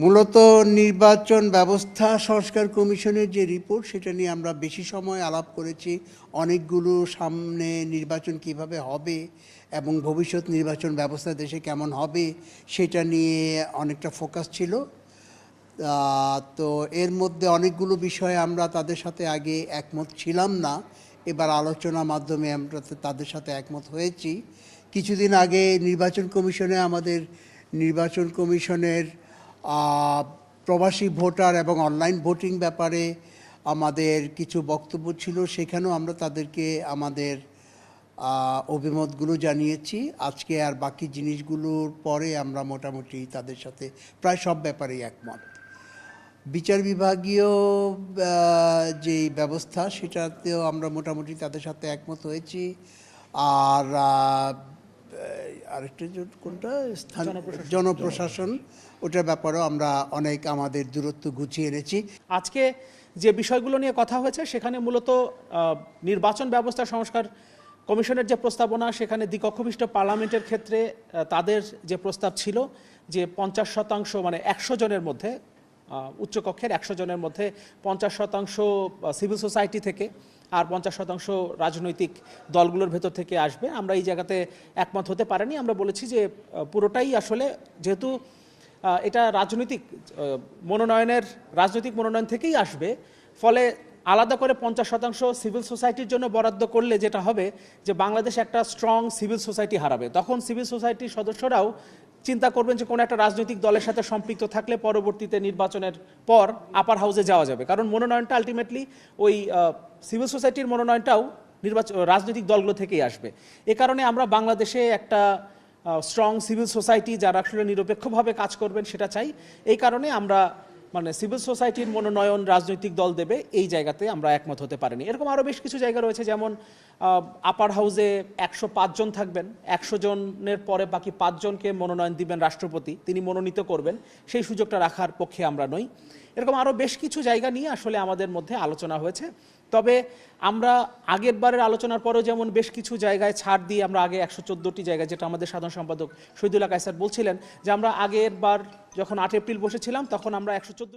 মূলত নির্বাচন ব্যবস্থা সংস্কার কমিশনের যে রিপোর্ট, সেটা নিয়ে আমরা বেশি সময় আলাপ করেছি। অনেকগুলো সামনে নির্বাচন কীভাবে হবে এবং ভবিষ্যৎ নির্বাচন ব্যবস্থা দেশে কেমন হবে, সেটা নিয়ে অনেকটা ফোকাস ছিল। তো এর মধ্যে অনেকগুলো বিষয়ে আমরা তাদের সাথে আগে একমত ছিলাম না। এবার আলোচনার মাধ্যমে আমরা তাদের সাথে একমত হয়েছি। কিছুদিন আগে নির্বাচন কমিশনে আমাদের নির্বাচন কমিশনের প্রবাসী ভোটার এবং অনলাইন ভোটিং ব্যাপারে আমাদের কিছু বক্তব্য ছিল, সেখানেও আমরা তাদেরকে আমাদের অভিমতগুলো জানিয়েছি। আজকে আর বাকি জিনিসগুলোর পরে আমরা মোটামুটি তাদের সাথে প্রায় সব ব্যাপারেই একমত। বিচার বিভাগীয় যে ব্যবস্থা, সেটাতেও আমরা মোটামুটি তাদের সাথে একমত হয়েছি। আর আরেকটা কোনটা? জনপ্রশাসন। ওটার ব্যাপারেও আমরা অনেক আমাদের দূরত্ব গুছিয়ে এনেছি। আজকে যে বিষয়গুলো নিয়ে কথা হয়েছে সেখানে মূলত নির্বাচন ব্যবস্থা সংস্কার কমিশনের যে প্রস্তাবনা সেখানে দ্বিকক্ষবিষ্ট পার্লামেন্টের ক্ষেত্রে তাদের যে প্রস্তাব ছিল যে পঞ্চাশ শতাংশ মানে একশো জনের মধ্যে উচ্চকক্ষের একশো জনের মধ্যে পঞ্চাশ শতাংশ সিভিল সোসাইটি থেকে আর পঞ্চাশ শতাংশ রাজনৈতিক দলগুলোর ভেতর থেকে আসবে। আমরা এই জায়গাতে একমত হতে পারিনি। আমরা বলেছি যে পুরোটাই আসলে যেহেতু এটা রাজনৈতিক মনোনয়নের, রাজনৈতিক মনোনয়ন থেকেই আসবে, ফলে আলাদা করে পঞ্চাশ শতাংশ সিভিল সোসাইটির জন্য বরাদ্দ করলে যেটা হবে যে বাংলাদেশ একটা স্ট্রং সিভিল সোসাইটি হারাবে। তখন সিভিল সোসাইটির সদস্যরাও চিন্তা করবেন যে কোনো একটা রাজনৈতিক দলের সাথে সম্পৃক্ত থাকলে পরবর্তীতে নির্বাচনের পর আপার হাউসে যাওয়া যাবে। কারণ মনোনয়নটা আলটিমেটলি ওই সিভিল সোসাইটির মনোনয়নটাও নির্বাচন রাজনৈতিক দলগুলো থেকেই আসবে। এ কারণে আমরা বাংলাদেশে একটা স্ট্রং সিভিল সোসাইটি যারা আসলে নিরপেক্ষভাবে কাজ করবেন সেটা চাই। এই কারণে আমরা মানে সিভিল সোসাইটির মনোনয়ন রাজনৈতিক দল দেবে, এই জায়গাতে আমরা একমত হতে পারিনি। এরকম আরও বেশ কিছু জায়গা রয়েছে, যেমন আপার হাউসে একশো জন থাকবেন, একশো জনের পরে বাকি পাঁচজনকে মনোনয়ন দিবেন রাষ্ট্রপতি, তিনি মনোনীত করবেন, সেই সুযোগটা রাখার পক্ষে আমরা নই। এরকম আরও বেশ কিছু জায়গা নিয়ে আসলে আমাদের মধ্যে আলোচনা হয়েছে। তবে আমরা আগের বারের আলোচনার পরেও যেমন বেশ কিছু জায়গায় ছাড় দিয়ে আমরা আগে একশো চোদ্দোটি জায়গায় যেটা আমাদের সাধারণ সম্পাদক শহীদুল্লাহ কায়সার বলছিলেন, যে আমরা আগের বার যখন আট এপ্রিল বসেছিলাম, তখন আমরা একশো চোদ্দ